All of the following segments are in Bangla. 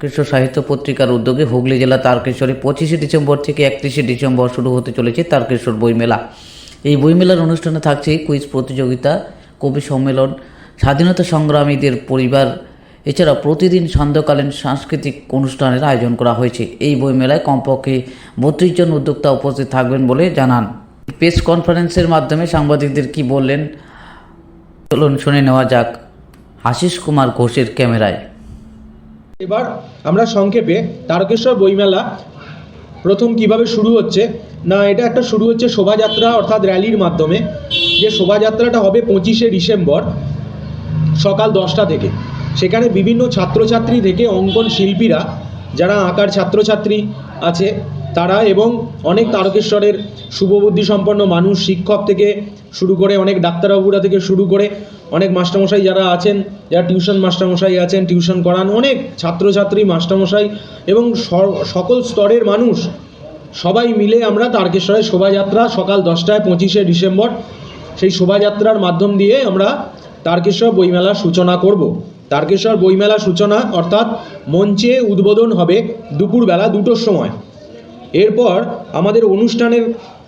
কৃষ্ণ সাহিত্য পত্রিকার উদ্যোগে হুগলি জেলা তারকেশ্বরে পঁচিশে ডিসেম্বর থেকে একত্রিশে ডিসেম্বর শুরু হতে চলেছে তারকেশ্বর বইমেলা। এই বইমেলার অনুষ্ঠানে থাকছে কুইজ প্রতিযোগিতা, কবি সম্মেলন, স্বাধীনতা সংগ্রামীদের পরিবার, এছাড়া প্রতিদিন সান্ধ্যকালীন সাংস্কৃতিক অনুষ্ঠানের আয়োজন করা হয়েছে। এই বইমেলায় কমপক্ষে বত্রিশ জন উদ্যোক্তা উপস্থিত থাকবেন বলে জানান। প্রেস কনফারেন্সের মাধ্যমে সাংবাদিকদের কি বললেন? চলুন শুনে নেওয়া যাক। আশিস কুমার ঘোষের ক্যামেরায়। এবার আমরা সংক্ষেপে তারকেশ্বর বইমেলা প্রথম কীভাবে শুরু হচ্ছে? না, এটা একটা শুরু হচ্ছে শোভাযাত্রা অর্থাৎ র্যালির মাধ্যমে, যে শোভাযাত্রাটা হবে পঁচিশে ডিসেম্বর সকাল দশটা থেকে। সেখানে বিভিন্ন ছাত্রছাত্রী থেকে অঙ্কন শিল্পীরা, যারা আঁকার ছাত্রছাত্রী আছে তারা এবং অনেক তারকেশ্বরের শুভবুদ্ধি সম্পন্ন মানুষ, শিক্ষক থেকে শুরু করে, অনেক ডাক্তারবাবুরা থেকে শুরু করে, অনেক মাস্টারমশাই যারা আছেন, যারা টিউশন মাস্টারমশাই আছেন, টিউশন করান, অনেক ছাত্রছাত্রী, মাস্টারমশাই এবং সকল স্তরের মানুষ, সবাই মিলে আমরা তারকেশ্বরের শোভাযাত্রা সকাল দশটায় পঁচিশে ডিসেম্বর, সেই শোভাযাত্রার মাধ্যম দিয়ে আমরা তারকেশ্বর বইমেলার সূচনা করব। তারকেশ্বর বইমেলা সূচনা অর্থাৎ মঞ্চে উদ্বোধন হবে দুপুরবেলা দুটোর সময়। এরপর আমাদের অনুষ্ঠানের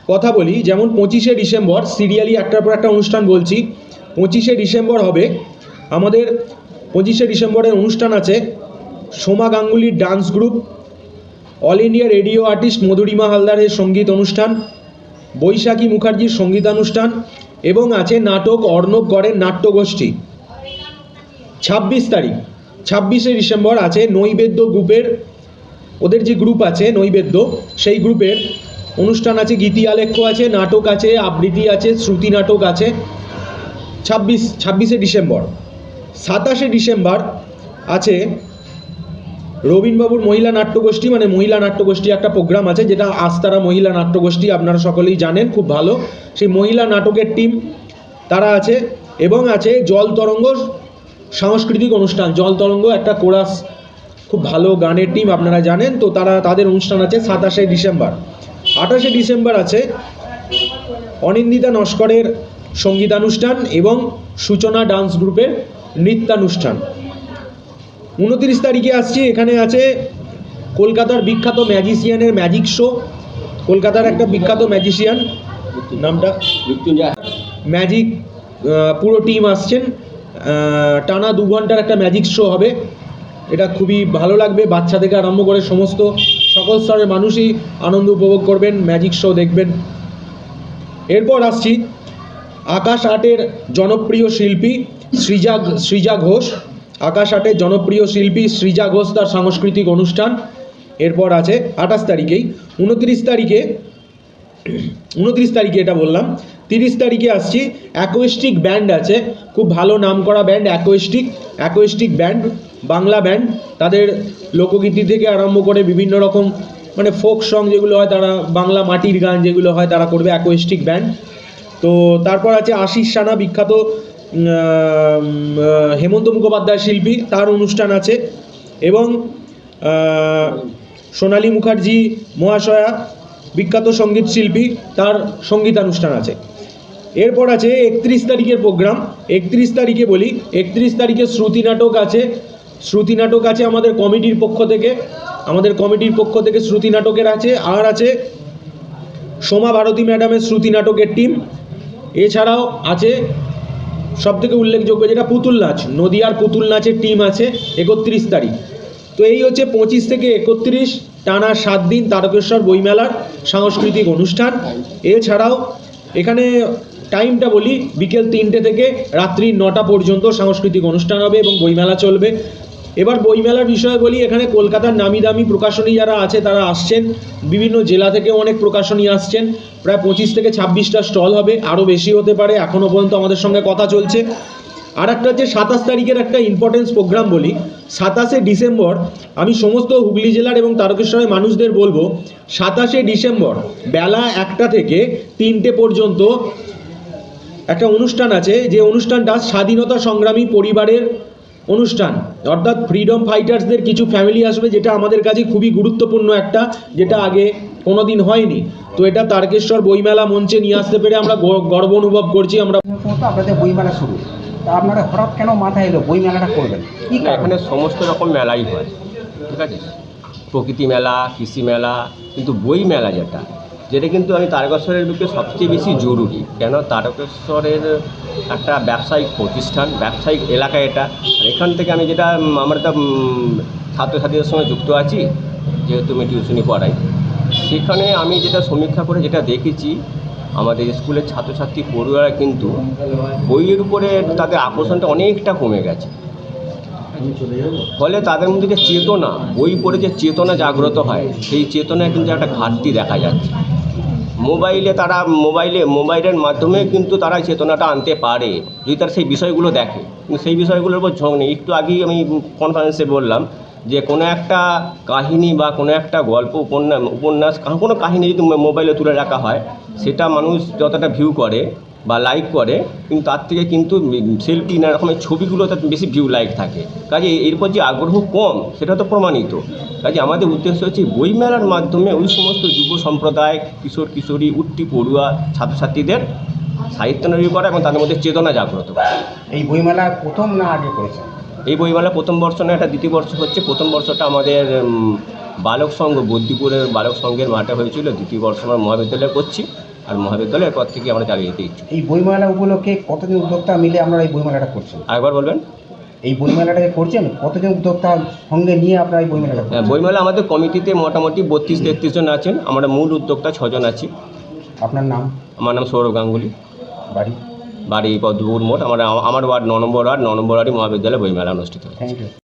কথা বলি, যেমন পঁচিশে ডিসেম্বর সিরিয়ালি একটার পর একটা অনুষ্ঠান বলছি, পঁচিশে ডিসেম্বর হবে, আমাদের পঁচিশে ডিসেম্বরের অনুষ্ঠান আছে Soma গাঙ্গুলির dance group, all India radio artist Madhurima হালদারের সংগীত অনুষ্ঠান, বৈশাখী মুখার্জির সঙ্গীতানুষ্ঠান এবং আছে নাটক অর্ণব গড়ের নাট্যগোষ্ঠী। ছাব্বিশ তারিখ, ছাব্বিশে ডিসেম্বর আছে নৈবেদ্য গ্রুপের ওদের যে গ্রুপ আছে, নৈবেদ্য, সেই গ্রুপের অনুষ্ঠান আছে, গীতি আলেখ্য আছে, নাটক আছে, আবৃত্তি আছে, শ্রুতি নাটক আছে। ছাব্বিশ, ছাব্বিশে ডিসেম্বর, সাতাশে ডিসেম্বর আছে রবীনবাবুর মহিলা নাট্যগোষ্ঠী মানে মহিলা নাট্যগোষ্ঠী একটা প্রোগ্রাম আছে, যেটা আস্তারা মহিলা নাট্যগোষ্ঠী আপনারা সকলেই জানেন, খুব ভালো। সেই মহিলা নাটকের টিম তারা আছে এবং আছে জল তরঙ্গ সাংস্কৃতিক অনুষ্ঠান। জল তরঙ্গ একটা কোরাস খুব ভালো গানের টিম আপনারা জানেন তো তারা তাদের অনুষ্ঠান আছে সাতাশে ডিসেম্বর। আঠাশে ডিসেম্বর আছে অনিন্দিতা নস্করের সঙ্গীতানুষ্ঠান এবং সূচনা ডান্স গ্রুপের নৃত্যানুষ্ঠান। উনত্রিশ তারিখে আসছি এখানে আছে কলকাতার বিখ্যাত ম্যাজিশিয়ানের ম্যাজিক শো। কলকাতার একটা বিখ্যাত ম্যাজিশিয়ান নামটা? ম্যাজিক পুরো টিম আসছেন। টানা দু ঘণ্টার একটা ম্যাজিক শো হবে। এটা খুবই ভালো লাগবে। বাচ্চা থেকে আরম্ভ করে সমস্ত সকল স্তরের মানুষই আনন্দ উপভোগ করবেন ম্যাজিক শো দেখবেন। এরপর আসছি আকাশ আটের জনপ্রিয় শিল্পী সৃজা সৃজা ঘোষ। আকাশ আটের জনপ্রিয় শিল্পী সৃজা ঘোষ তার সাংস্কৃতিক অনুষ্ঠান। এরপর আছে আঠাশ তারিখেই। উনত্রিশ তারিখে উনত্রিশ তারিখে এটা বললাম। তিরিশ তারিখে আসছি অ্যাকোয়েস্টিক ব্যান্ড আছে। খুব ভালো নাম করা band acoustic acoustic band Bangla band তাদের লোকগীতি থেকে আরম্ভ করে বিভিন্ন রকম মানে ফোক সং যেগুলো হয়, তারা বাংলা মাটির গান যেগুলো হয়, তারা করবে অ্যাকোয়েস্টিক ব্যান্ড তো তারপর আছে আশিস সানা, বিখ্যাত হেমন্ত মুখোপাধ্যায় শিল্পী, তার অনুষ্ঠান আছে। এবং সোনালী মুখার্জি, মহাশয়া, বিখ্যাত সংগীত শিল্পী, তার সঙ্গীতানুষ্ঠান আছে। এরপর আছে একত্রিশ তারিখের প্রোগ্রাম একত্রিশ তারিখে বলি, একত্রিশ তারিখে শ্রুতি নাটক আছে। শ্রুতি নাটক আছে আমাদের কমিটির পক্ষ থেকে। আমাদের কমিটির পক্ষ থেকে শ্রুতি নাটকের আছে, আর আছে সোমা ভারতী ম্যাডামের শ্রুতি নাটকের টিম এছাড়াও আছে সব থেকে উল্লেখযোগ্য যেটা পুতুল নাচ, নদিয়ার পুতুল নাচের টিম আছে একত্রিশ তারিখ। তো এই হচ্ছে পঁচিশ থেকে একত্রিশ, টানা সাত দিন তারকেশ্বর বইমেলার সাংস্কৃতিক অনুষ্ঠান। এছাড়াও এখানে টাইমটা বলি, বিকেল তিনটে থেকে রাত্রি নটা পর্যন্ত সাংস্কৃতিক অনুষ্ঠান হবে এবং বইমেলা চলবে। এবার বইমেলার বিষয়ে বলি, এখানে কলকাতার নামি দামি প্রকাশনী যারা আছে, তারা আসছেন। বিভিন্ন জেলা থেকে অনেক প্রকাশনী আসছেন। প্রায় পঁচিশ থেকে ছাব্বিশটা স্টল হবে, আরও বেশি হতে পারে। এখনও পর্যন্ত আমাদের সঙ্গে কথা চলছে। আর একটা হচ্ছে সাতাশ তারিখের একটা ইম্পর্টেন্স প্রোগ্রাম বলি। সাতাশে ডিসেম্বর আমি সমস্ত হুগলি জেলার এবং তারকেশ্বরের মানুষদের বলব, সাতাশে ডিসেম্বর বেলা একটা থেকে তিনটে পর্যন্ত একটা অনুষ্ঠান আছে। যে অনুষ্ঠানটা স্বাধীনতা সংগ্রামী পরিবারের অনুষ্ঠান। অর্থাৎ ফ্রিডম ফাইটার্সদের কিছু ফ্যামিলি আসবে যেটা আমাদের কাছে খুবই গুরুত্বপূর্ণ একটা যেটা আগে কোনো দিন হয়নি। তো এটা তারকেশ্বর বইমেলা মঞ্চে নিয়ে আসতে পেরে আমরা গর্ব অনুভব করছি আমরা আপনাদের বইমেলা শুরু। তা আপনারা হঠাৎ কেন মাথায় এলো বইমেলাটা করবেন? কি না, এখানে সমস্ত রকম মেলাই হয় ঠিক আছে? প্রকৃতি মেলা কৃষি মেলা কিন্তু বই মেলা যেটা যেটা কিন্তু আমি তারকেশ্বরের বুকে সবচেয়ে বেশি জরুরি। কেন? তারকেশ্বরের একটা ব্যবসায়িক প্রতিষ্ঠান, ব্যবসায়িক এলাকা এটা। আর এখান থেকে আমি যেটা আমরা তো ছাত্রছাত্রীদের সঙ্গে যুক্ত আছি, যেহেতু আমি টিউশনি পড়াই। সেখানে আমি যেটা সমীক্ষা করে যেটা দেখেছি, আমাদের স্কুলের ছাত্রছাত্রী পড়ুয়ারা কিন্তু বইয়ের উপরে তাদের আকর্ষণটা অনেকটা কমে গেছে। ফলে তাদের মধ্যে যে চেতনা, বই পড়ে যে চেতনা জাগ্রত হয়, সেই চেতনায় কিন্তু একটা ঘাটতি দেখা যাচ্ছে। মোবাইলে তারা মোবাইলে, মোবাইলের মাধ্যমে কিন্তু তারা চেতনাটা আনতে পারে। যদি তারা সেই বিষয়গুলো দেখে, কিন্তু সেই বিষয়গুলোর উপর ঝোঁক নেই। একটু আগেই আমি কনফারেন্সে বললাম যে, কোনো একটা কাহিনী বা কোনো একটা গল্প, উপন্যাস উপন্যাস, কোনো কাহিনী যদি মোবাইলে তুলে রাখা হয়, সেটা মানুষ যতটা ভিউ করে বা লাইক করে কিন্তু তার থেকে কিন্তু সেলফি নানা রকমের ছবিগুলোতে বেশি ভিউ লাইক থাকে। কাজে এরপর যে আগ্রহ কম সেটা তো প্রমাণিত। কাজে আমাদের উদ্দেশ্য হচ্ছে বইমেলার মাধ্যমে ওই সমস্ত যুব সম্প্রদায় কিশোর কিশোরী উঠতি পড়ুয়া ছাত্রছাত্রীদের সাহিত্য সাহিত্যানুরী করা এবং তাদের মধ্যে চেতনা জাগ্রত করা। এই বইমেলা প্রথম না আগে করেছেন? এই বইমেলা প্রথম বর্ষ না এটা দ্বিতীয় বর্ষ হচ্ছে। প্রথম বর্ষটা আমাদের বালক সংঘ বদ্যিপুরের বালক সংঘের মাঠে হয়েছিল। দ্বিতীয় বর্ষ আমরা মহাবিদ্যালয়ে করছি আর মহাবিদ্যালয়ের পর থেকে আমরা চালিয়ে যেতে ইচ্ছুক। এই বইমেলা উপলক্ষে কতজন উদ্যোক্তা মিলে আপনারা এই বইমেলাটা করছেন আরেকবার বলবেন? এই বইমেলাটা যে করছেন? কতজন উদ্যোক্তা সঙ্গে নিয়ে আপনারা এই বইমেলাটা হ্যাঁ, বইমেলা আমাদের কমিটিতে মোটামুটি বত্রিশ তেত্রিশ জন আছেন। আমরা মূল উদ্যোক্তা ছজন আছি। আপনার নাম? আমার নাম সৌরভ গাঙ্গুলি। বাড়ি? বাড়ি পদ্মপুর মোড়। আমার আমার ওয়ার্ড ন নম্বর ওয়ার্ড ন নম্বর ওয়ার্ডে মহাবিদ্যালয়ে বইমেলা অনুষ্ঠিত থ্যাংক ইউ